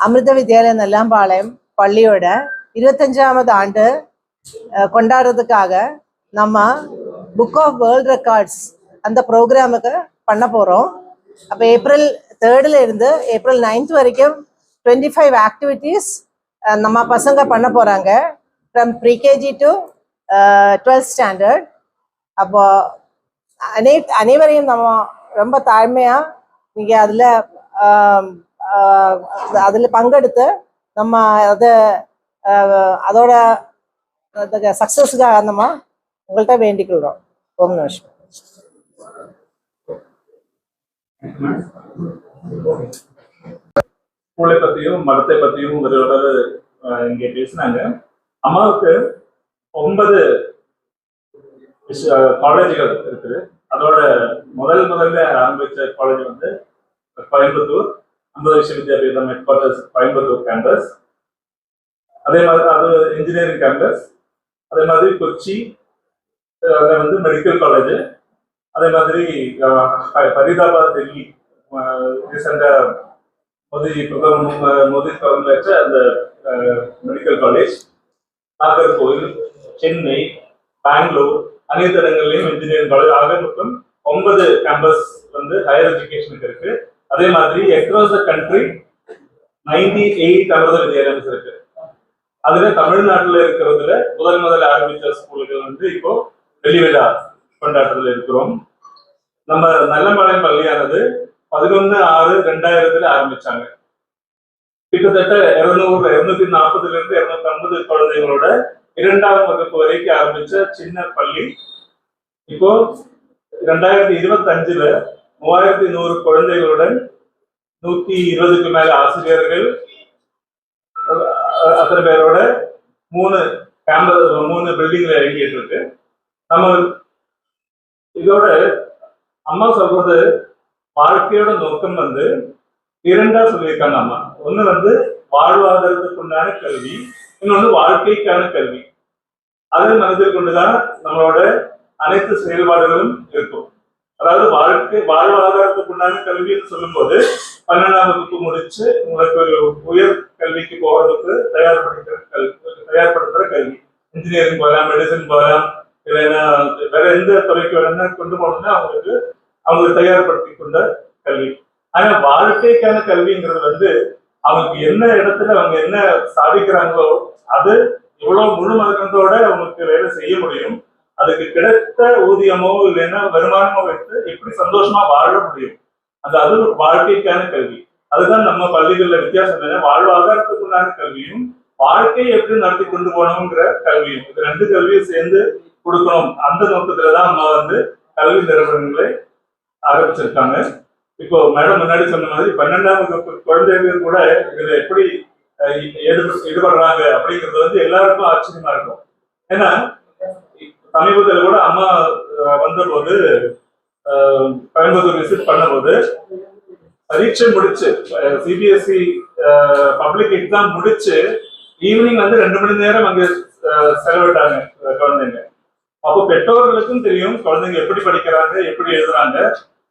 അമൃത വിദ്യാലയ നെല്ലാമ്പാളയം பள்ளியோட இருபத்தஞ்சாவது ஆண்டு கொண்டாடுறதுக்காக நம்ம புக் ஆஃப் வேர்ல்ட் ரெக்கார்ட்ஸ் அந்த ப்ரோக்ராமுக்கு பண்ண போகிறோம் அப்போ ஏப்ரல் தேர்டில் இருந்து ஏப்ரல் நைன்த் வரைக்கும் டுவெண்ட்டி ஃபைவ் ஆக்டிவிட்டீஸ் நம்ம பசங்க பண்ண போகிறாங்க from pre KG to twelfth standard அப்போ அனை அனைவரையும் நம்ம ரொம்ப தாழ்மையாக நீங்கள் அதில் அதில் பங்கெடுத்து நம்ம அதை அதோட சக்ஸஸுக்காக நம்ம உங்கள்கிட்ட வேண்டிக்கொள்கிறோம் ஓம் நமஸ்கார் ஸ்கூலை பத்தியும் மதத்தை பத்தியும் விரைவில் இங்க பேசினாங்க. அம்மாவுக்கு ஒன்பது காலேஜுகள் இருக்குது. அதோட முதல் முதல்ல ஆரம்பித்த காலேஜ் வந்து கோயம்புத்தூர் அம்பது Vishwavidyapeetham headquarters Coimbatore campus அதே மாதிரி அது இன்ஜினியரிங் கேம்பஸ் அதே மாதிரி கொச்சி அதில் வந்து மெடிக்கல் காலேஜ் அதே மாதிரி அஹ், ஃபரீதாபாத் டெல்லி ரீசெண்டாக மோதி மோதி கவர்மெண்ட் வச்ச அந்த மெடிக்கல் காலேஜ் நாகர்கோவில் சென்னை பெங்களூர் அனைத்து இடங்கள்லயும் இன்ஜினியரிங் காலேஜ் ஆக மொத்தம் ஒன்பது கேம்பஸ் வந்து ஹையர் எஜுகேஷனுக்கு இருக்கு. அதே மாதிரி across the country ninety eight Amrita Vidyalayams இருக்கு. அதுல தமிழ்நாட்டுல இருக்கிறதுல முதல் முதல்ல ஆரம்பிச்ச ஸ்கூல்கள் வந்து இப்போ வெளிவிழா கொண்டாட்டத்தில் இருக்கிறோம். நம்ம நல்லம்பாளையம் பள்ளியானது பதினொன்னு ஆறு ரெண்டாயிரத்துல ஆரம்பிச்சாங்க. கிட்டத்தட்ட இருநூறு இருநூத்தி நாற்பதுல இருந்து இருநூத்தி ஐம்பது குழந்தைங்களோட இரண்டாம் வகுப்பு வரைக்கும் ஆரம்பிச்ச சின்ன பள்ளி. இப்போ ரெண்டாயிரத்தி இருபத்தி அஞ்சுல மூவாயிரத்தி நூறு குழந்தைகளுடன் நூத்தி இருபதுக்கு மேல ஆசிரியர்கள் அத்தனை பேரோட மூணு கேம்பஸ் மூணு பில்டிங்ல இயங்கிட்டு இருக்கு. நம்ம இதோட அம்மா சொல்றது வாழ்க்கையோட நோக்கம் வந்து இரண்டா சொல்லியிருக்காங்க அம்மா. ஒண்ணு வந்து வாழ்வாதாரத்துக்கு உண்டான கல்வி இன்னொன்னு வாழ்க்கைக்கான கல்வி. அதை மனதில் கொண்டுதான் நம்மளோட அனைத்து செயல்பாடுகளும் இருக்கும். அதாவது வாழ்க்கை வாழ்வாதாரத்துக்கு உண்டான கல்வின்னு சொல்லும்போது பன்னெண்டாம் வகுப்பு முடிச்சு உங்களுக்கு ஒரு உயர் கல்விக்கு போகிறதுக்கு தயார்படுத்துற கல்வி தயார்படுத்துற கல்வி. இன்ஜினியரிங் போகலாம் மெடிசன் போகலாம் இல்லைன்னா வேற எந்த துறைக்கு வேணும்னா கொண்டு போகணும்னா அவங்களுக்கு அவங்க தயார்படுத்தி கொண்ட கல்வி. ஆனா வாழ்க்கைக்கான கல்விங்கிறது வந்து அவங்களுக்கு என்ன இடத்துல அவங்க என்ன சாதிக்கிறாங்களோ அது இவ்வளவு முழு மதக்கத்தோட அவங்களுக்கு வேலை செய்ய முடியும். அதுக்கு கிடைத்த ஊதியமோ இல்லைன்னா வருமானமோ வைத்து எப்படி சந்தோஷமா வாழ முடியும்? அது அது வாழ்க்கைக்கான கல்வி. அதுதான் நம்ம பள்ளிகள்ல வித்தியாசம் என்ன? வாழ்வாதாரத்துக்குள்ளான கல்வியும் வாழ்க்கையை எப்படி நடத்தி கொண்டு போகணுங்கிற கல்வியும். இது ரெண்டு கல்வியும் சேர்ந்து கொடுக்கணும். அந்த நோக்கத்துலதான் நம்ம வந்து கல்வி நிறுவனங்களை ஆரம்பிச்சிருக்காங்க. இப்போ மேடம் முன்னாடி சொன்ன மாதிரி பன்னெண்டாம் வகுப்பு குழந்தைகள் கூட இதுல எப்படி ஈடுபடுறாங்க அப்படிங்கிறது வந்து எல்லாருக்கும் ஆச்சரியமா இருக்கும். ஏன்னா சமீபத்தில் கூட அம்மா வந்தபோது கோயம்புத்தூர் விசிட் பண்ணும்போது பரீட்சை முடிச்சு சிபிஎஸ்சி பப்ளிக் எக்ஸாம் முடிச்சு ஈவினிங் வந்து ரெண்டு மணி நேரம் அங்க செலவிட்டாங்க குழந்தைங்க. அப்போ பெற்றோர்களுக்கும் தெரியும் குழந்தைங்க எப்படி படிக்கிறாங்க எப்படி எழுதுறாங்க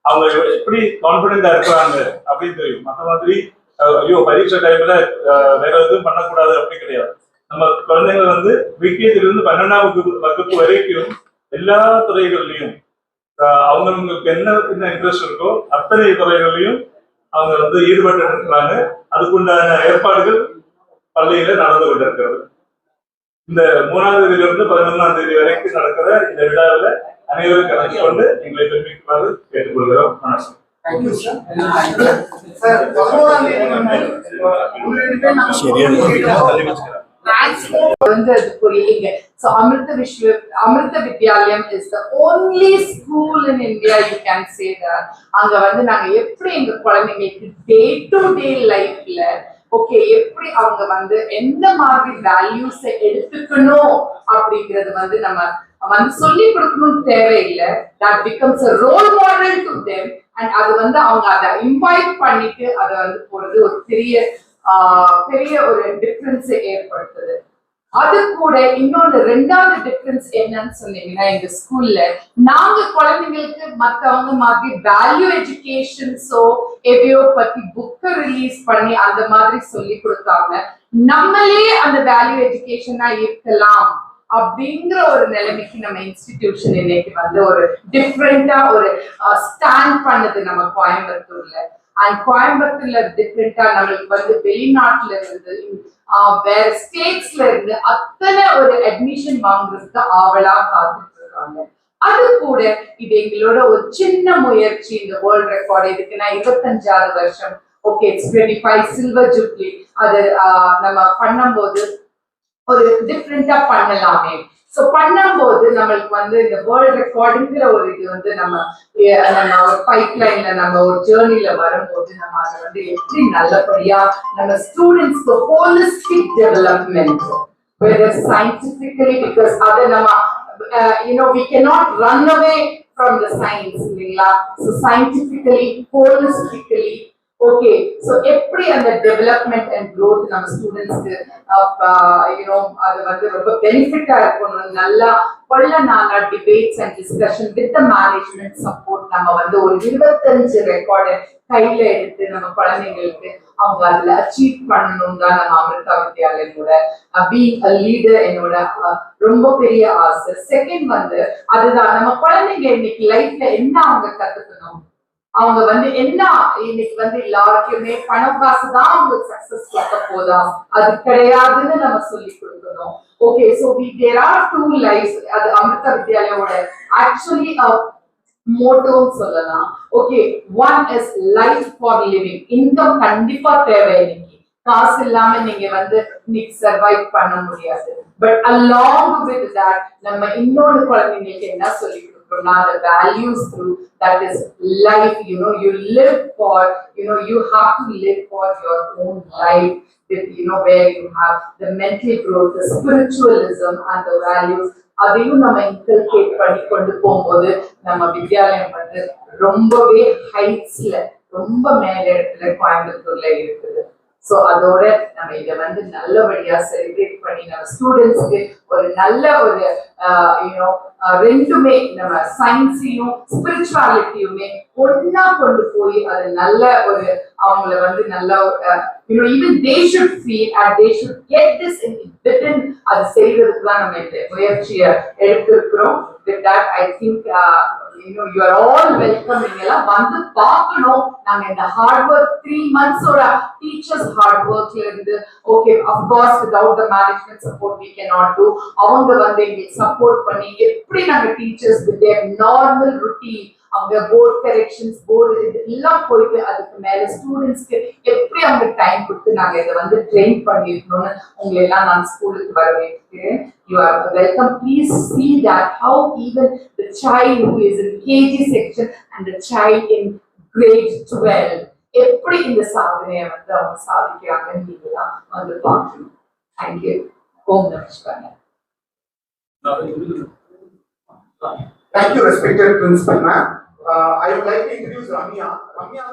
அவங்க எப்படி கான்பிடென்டா இருக்கிறாங்க அப்படின்னு தெரியும். மற்ற மாதிரி ஐயோ பரீட்சை டைம்ல வேற எதுவும் பண்ணக்கூடாது அப்படி கிடையாது. நம்ம குழந்தைங்க வந்து விக்கியத்திலிருந்து பன்னெண்டாம் வகுப்பு வகுப்பு வரைக்கும் எல்லா துறைகள்லயும் அஹ், அவங்களுக்கு என்ன என்ன இன்ட்ரெஸ்ட் இருக்கோ அத்தனை துறைகள்லயும் அவங்க வந்து ஈடுபட்டு இருக்கிறாங்க. அதுக்குண்டான ஏற்பாடுகள் பள்ளியில நடந்து கொண்டிருக்கிறது. இந்த மூணாம் தேதியில இருந்து பதினொன்றாம் தேதி வரைக்கும் நடக்கிற இந்த விழாவில் அனைவரும் கலந்து கொண்டு எங்களை பெருமிக்குமாறு கேட்டுக்கொள்கிறோம். வணக்கம் தேங்க்யூ சார் சார் பதினோராம் தேதி வந்து வந்து அது புரியலீங்க So Amrita Vishwa, Amrita Vidyalayam is the only school in India you can say that. அங்க வந்து நாங்க எப்படி எங்க குழந்தைங்களுக்கு டே டு டே லைஃப்ல ஓகே எப்படி அவங்க வந்து எந்த மாதிரி வேல்யூஸ் எடுத்துக்கணும் அப்படிங்கறது வந்து நம்ம வந்து சொல்லி கொடுக்கணும்னு தேவையில்லை. That becomes a role model to and அது வந்து அவங்க அதை இன்வைட் பண்ணிட்டு அதை வந்து போறது ஒரு பெரிய பெரிய ஒரு டிஃப்ரென்ஸ் ஏற்படுத்துது. அது கூட இன்னொன்று ரெண்டாவது டிஃப்ரென்ஸ் என்னன்னு சொன்னீங்கன்னா எங்க ஸ்கூல்ல நாங்க குழந்தைங்களுக்கு மற்றவங்க மாதிரி வேல்யூ எஜுகேஷன்ஸோ எதையோ பத்தி புக்கை ரிலீஸ் பண்ணி அந்த மாதிரி சொல்லி கொடுக்காம நம்மளே அந்த வேல்யூ எஜுகேஷனா இருக்கலாம். அப்படிங்கிற ஒரு நிலைமைக்கு நம்ம இன்ஸ்டிடியூஷன் இன்னைக்கு வந்து ஒரு டிஃப்ரெண்டா ஒரு ஸ்டாண்ட் பண்ணுது நம்ம கோயம்புத்தூர்ல. அண்ட் கோயம்புத்தூர்ல டிஃப்ரெண்டா நம்மளுக்கு வந்து வெளிநாட்டுல இருந்து வேற ஸ்டேட்ஸ்ல இருந்து அத்தனை ஒரு அட்மிஷன் வாங்குறதுக்கு ஆவலா காத்துட்டு இருக்காங்க அது கூட இது எங்களோட ஒரு சின்ன முயற்சி இந்த வேர்ல்ட் ரெக்கார்டு இதுக்கு நான் இருபத்தஞ்சாறு வருஷம். Okay it's twenty five silver jubilee அது நம்ம பண்ணும்போது ஒரு டிஃப்ரெண்டா பண்ணலாமே. சோ பண்ணும்போது நம்மளுக்கு வந்து இந்த வேர்ல்ட் ரெக்கார்டுங்கிற ஒரு இது வந்து நம்ம நம்ம ஒரு பைப் லைன்ல நம்ம ஒரு ஜேர்னில வரும்போது நம்ம அதை வந்து எப்படி நல்லபடியா நம்ம ஸ்டூடெண்ட்ஸ்க்கு holistic development whether scientifically because அதை நம்ம uh, you know we cannot run away from the science இல்லைங்களா? So scientifically holistically okay so எப்படி அந்த டெவலப்மெண்ட் அண்ட் க்ரோத் நம்ம ஸ்டூடெண்ட்ஸ்க்கு யூனோ அது வந்து ரொம்ப பெனிஃபிட்டா இருக்கணும் நல்லா கொள்ள நாளா debates and discussion with the management support நம்ம வந்து ஒரு இருபத்தஞ்சு ரெக்கார்டு கையில எடுத்து நம்ம குழந்தைங்களுக்கு அவங்க அதுல அச்சீவ் பண்ணணும் தான் நம்ம அமிர்தா வித்யாலயோட பி அ லீடர் என்னோட ரொம்ப பெரிய ஆசை. செகண்ட் வந்து அதுதான் நம்ம குழந்தைங்க இன்னைக்கு லைஃப்ல என்ன அவங்க கத்துக்கணும்? அவங்க வந்து என்ன இன்னைக்கு வந்து எல்லாருக்குமே பணம் காசு தான் அவங்களுக்கு சக்சஸ் கொடுக்க போதா? அது கிடையாதுன்னு நம்ம சொல்லி கொடுக்கணும். Okay so we there are two life அது அமிர்த வித்யாலயோட ஆக்சுவலி மோட்டோன்னு uh, சொல்லலாம். Okay one is life for living income கண்டிப்பா தேவை இன்னைக்கு. காசு இல்லாம நீங்க வந்து இன்னைக்கு சர்வைவ் பண்ண முடியாது. பட் அலாங் வித் தட் நம்ம இன்னொன்று குழந்தைங்களுக்கு என்ன சொல்லி கொடுக்கணும் the values through that is life you know you live for you know you have to live for your own life with you know where you have the mental growth the spiritualism and the values அதையும் நம்ம inculcate பண்ணி கொண்டு போகும்போது நம்ம வித்யாலயம் வந்து ரொம்பவே ஹைட்ஸ்ல ரொம்ப மேல இடத்துல கோயம்புத்தூர்ல இருக்குது சோ அதோட நம்ம இதை வந்து நல்லபடியா செலிப்ரேட் பண்ணி நம்ம ஸ்டூடெண்ட்ஸ்க்கு ஒரு நல்ல ஒரு யூனோ ரெண்டுமே நம்ம சயின்ஸையும் ஸ்பிரிச்சுவாலிட்டியுமே ஒன்னா கொண்டு போய் அது நல்ல ஒரு அவங்கள வந்து நல்ல you know even they should feel and they should get this in within அது செய்யறதுக்கு தான் நம்ம இந்த முயற்சியை எடுத்திருக்கிறோம். With that I think uh, you are all welcome நீங்க எல்லாம் வந்து பார்க்கணும். நாங்க இந்த ஹார்ட் ஒர்க் த்ரீ மந்த்ஸோட டீச்சர்ஸ் ஹார்ட் ஒர்க்ல இருந்து okay of course without the management support we can not do அவங்க வந்து எங்களுக்கு சப்போர்ட் பண்ணி எப்படி நாங்க டீச்சர்ஸ் வித் நார்மல் ருட்டீன் அவங்க போர்ட் கரெக்ஷன்ஸ் போர்டு இது எல்லாம் போயிட்டு அதுக்கு மேல ஸ்டூடெண்ட்ஸ்க்கு எப்படி அவங்க டைம் கொடுத்து நாங்க இதை வந்து ட்ரெயின் பண்ணிருக்கணும்னு உங்களை எல்லாம் நான் ஸ்கூலுக்கு வரவேற்கிறேன் you are welcome please see that how even the child who is in KG section and the child in grade 12 எப்படி இந்த சாதனையை வந்து அவங்க சாதிக்கிறாங்கன்னு நீங்க தான் வந்து பார்க்கணும். தேங்க்யூ ஓம் நமஸ்காரம் Thank you, respected principal ma'am. Uh, I would like to introduce Ramya. Ramya,